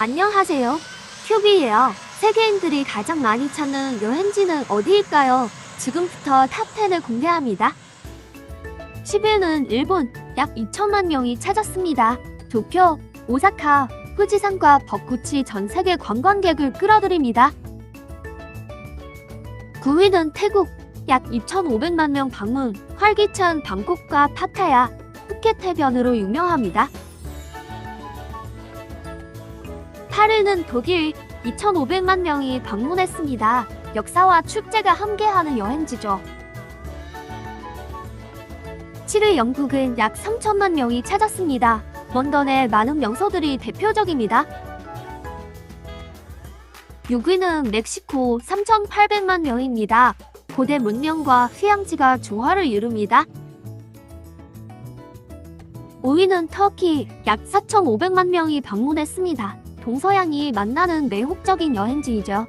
안녕하세요. 큐비예요. 세계인들이 가장 많이 찾는 여행지는 어디일까요? 지금부터 탑10을 공개합니다. 10위는 일본, 약 2천만 명이 찾았습니다. 도쿄, 오사카, 후지산과 벚꽃이 전 세계 관광객을 끌어들입니다. 9위는 태국, 약 2,500만 명 방문, 활기찬 방콕과 파타야, 푸켓 해변으로 유명합니다. 8위는 독일, 2,500만 명이 방문했습니다. 역사와 축제가 함께하는 여행지죠. 7위 영국은 약 3천만 명이 찾았습니다. 런던의 많은 명소들이 대표적입니다. 6위는 멕시코 3,800만 명입니다. 고대 문명과 휴양지가 조화를 이룹니다. 5위는 터키 약 4,500만 명이 방문했습니다. 동서양이 만나는 매혹적인 여행지이죠.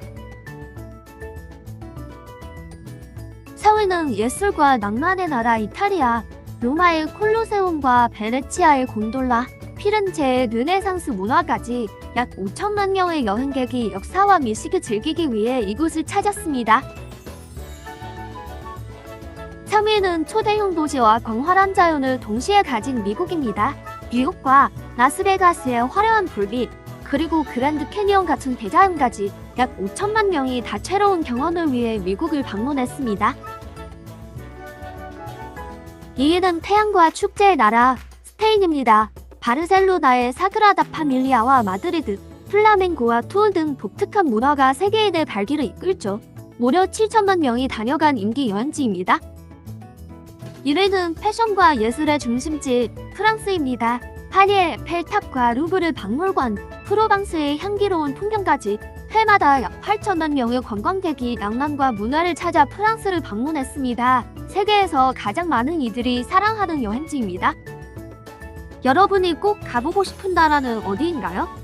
4위는 예술과 낭만의 나라 이탈리아 로마의 콜로세움과 베네치아의 곤돌라, 피렌체의 르네상스 문화까지 약 5천만 명의 여행객이 역사와 미식을 즐기기 위해 이곳을 찾았습니다. 3위는 초대형 도시와 광활한 자연을 동시에 가진 미국입니다. 뉴욕과 라스베가스의 화려한 불빛, 그리고 그랜드 캐니언 같은 대자연까지 약 5천만 명이 다채로운 경험을 위해 미국을 방문했습니다. 2위는 태양과 축제의 나라 스페인입니다. 바르셀로나의 사그라다 파밀리아와 마드리드, 플라멩고와 투어 등 독특한 문화가 세계인의 발길을 이끌죠. 무려 7천만 명이 다녀간 인기 여행지입니다. 1위는 패션과 예술의 중심지 프랑스입니다. 파리의 에펠탑과 루브르 박물관, 프로방스의 향기로운 풍경까지 해마다 약 8천만 명의 관광객이 낭만과 문화를 찾아 프랑스를 방문했습니다. 세계에서 가장 많은 이들이 사랑하는 여행지입니다. 여러분이 꼭 가보고 싶은 나라는 어디인가요?